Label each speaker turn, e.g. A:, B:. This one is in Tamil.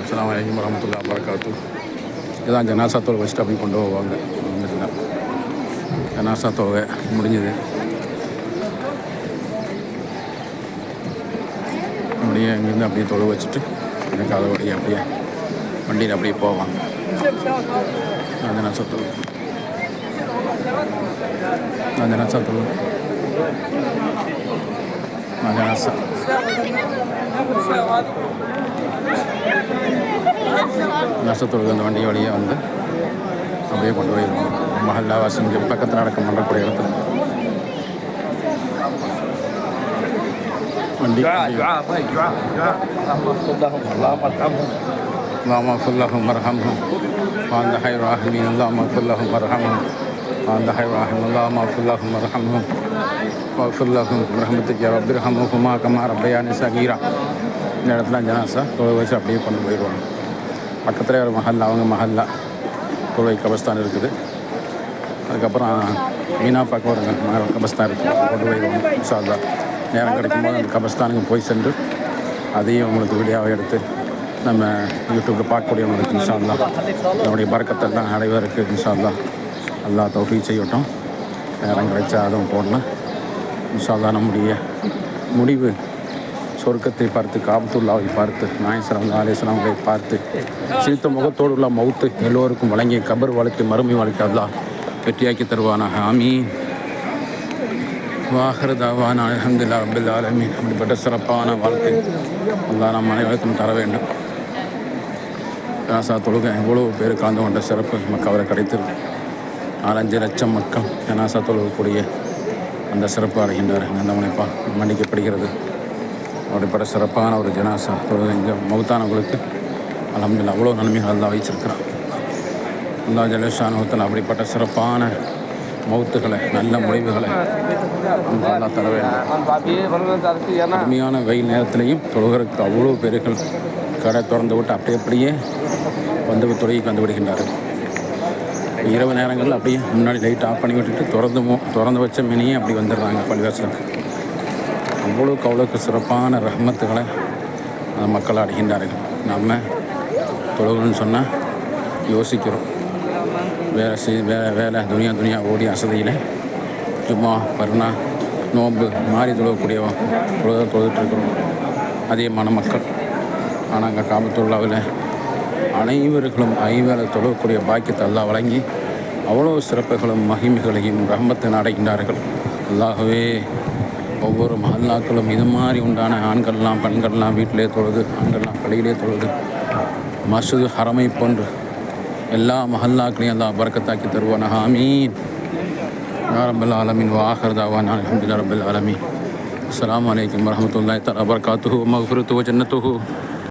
A: அஸ்லாம் வலைக்கம் வரமத்துல்லா வரகாத்து இதான் ஜனாசா தொகை வச்சுட்டு அப்படி கொண்டு போவாங்க ஜனாசா தொகை முடிஞ்சது அப்படியே இங்கேருந்து அப்படியே தொழுகை வச்சுட்டு எனக்கு அதை வழியே அப்படியே வண்டியில் அப்படியே போவாங்க ஜனாசா தொழுகை நான் ஜனாசா தொழுகை माझ्या आसा நஷ்டத்தோடு அந்த வண்டி வழியே வந்து அப்படியே கொண்டு போயிருக்கோம் மஹல்லாவாசி இங்கே பக்கத்தில் நடக்க பண்ணுறக்கூடிய இடத்துல. வண்டி
B: அல்லாமா ஃபுல்லாகும் மரஹமும் வாழ்ந்த ஹைராஹமீன் அல்லாமா ஃபுல்லாகும் மரஹமும் اللهم ارحمهم
A: اللهم اغفر لهم وارحمهم وأنت خير الراحمين اللهم اغفر لهم وارحمهم وأنت خير الراحمين اللهم اغفر لهم وارحمهم واغفر لهم برحمتك يا رب ارحمهما كما ربياني صغيرا இந்த இடத்துல ஜனாசா தொலை வச்சு அப்படியே கொண்டு போயிடுவாங்க பக்கத்தில் ஒரு மஹல்லா அவங்க மஹல்லா தொலை கபஸ்தான் இருக்குது அதுக்கப்புறம் மீனா பார்க்க ஒரு ம- கபஸ்தான் இருக்குது கொண்டு போயிடுவாங்க இன்ஷால்லா நேரம் கிடைக்கும் போது அந்த கபஸ்தானுக்கு போய் சென்று அதையும் உங்களுக்கு வீடியோவை எடுத்து நம்ம யூடியூப்பில் பார்க்கக்கூடியவங்களுக்கு இன்ஷால்லா நம்முடைய பறக்கத்தை தான் அடைவதற்கு இன்ஷால்லா எல்லா தௌஃபீக் செய்யட்டும். நேரம் கிடைச்சா அதுவும் போடலாம். இன்ஷால்லா நம்முடைய முடிவு சொர்க்கத்தை பார்த்து காபத்துல்லாவை பார்த்து நாயசரம் அலேஸ்லாம்களை பார்த்து சிரித்த முகத்தோடு உள்ள மவுத்து எல்லோருக்கும் வழங்கிய கபர் வாழ்க்கை மறுமை வாழ்க்கை அல்லா வெற்றியாக்கி தருவானாக. ஹாமி வாகரதாவான அலமதுல்லா அப்துல் ஆலமீன். அப்படிப்பட்ட சிறப்பான வாழ்க்கை அல்லா நம் அனைவருக்கும் தர வேண்டும். ராசா தொழுகை எவ்வளோ பேர் கலந்து கொண்ட சிறப்பு மக்காவில் கிடைத்திருக்கு. நாலஞ்சு லட்சம் மக்கள் ஜனாசா தொழுகக்கூடிய அந்த சிறப்பு அடைகின்றார். அந்த முனைப்பா மன்னிக்கப்படுகிறது. அப்படிப்பட்ட சிறப்பான ஒரு ஜனாசா தொழுகை இங்கே மௌத்தானவங்களுக்கு அலமதுல்லா அவ்வளோ நன்மைகள் அல்லாஹ் வைச்சிருக்கிறான் அல்லா ஜலேஷானுவத்தில் அப்படிப்பட்ட சிறப்பான மௌத்துகளை நல்ல முடிவுகளை அல்லா தர வேண்டும். கடுமையான வெயில் நேரத்திலையும் தொழுகிறதுக்கு அவ்வளோ பேர்கள் கடை திறந்து விட்டு அப்படியே அப்படியே வந்து தொழுகைக்கு வந்து விடுகின்றார்கள். இரவு நேரங்களில் அப்படியே முன்னாடி லைட் ஆஃப் பண்ணி விட்டுட்டு திறந்து திறந்து வச்ச மினியே அப்படி வந்துடுறாங்க பள்ளிவாசலுக்கு. அவ்வளோக்கு அவ்வளோக்கு சிறப்பான ரஹ்மத்துகளை அந்த மக்கள் அடைகின்றார்கள். நம்ம தொழுகணும்னு சொன்னால் யோசிக்கிறோம். வேலை செய் வேலை வேலை துனியா துனியா ஓடி அசதியில் சும்மா பர்னா நோன்பு மாறி தொழக்கூடிய தொழுத தொழுதுட்டுருக்குறோம் அதிகமான மக்கள். ஆனால் அங்கே காபத்துள்ளாவில் அனைவருக்கும் ஐவேளை தொழக்கூடிய பாக்கியத்தை அல்லாஹ் வழங்கி அவ்வளோ சிறப்புகளும் மகிமைகளையும் ரஹமத்தை அடைகின்றார்கள். அல்லாகவே ஒவ்வொரு மகல்லாக்களும் இது மாதிரி உண்டான ஆண்கள்லாம் பெண்கள்லாம் வீட்டிலே தொழுது ஆண்கள்லாம் பள்ளியிலே தொழுது மசூது ஹரமை போன்று எல்லா மஹல்லாக்களையும் அல்லாஹ் பறக்கத்தாக்கி தருவானா ஹாமீன் ரபுல் ஆலமின் வாஹர்தாவான் அலமதுல்லா ரபுல் ஆலமின். அஸ்லாம் வலைக்கம் வரமத்துல்லாய் தலா பர்காத்து மஹ்ரத்து ஜன்னத்து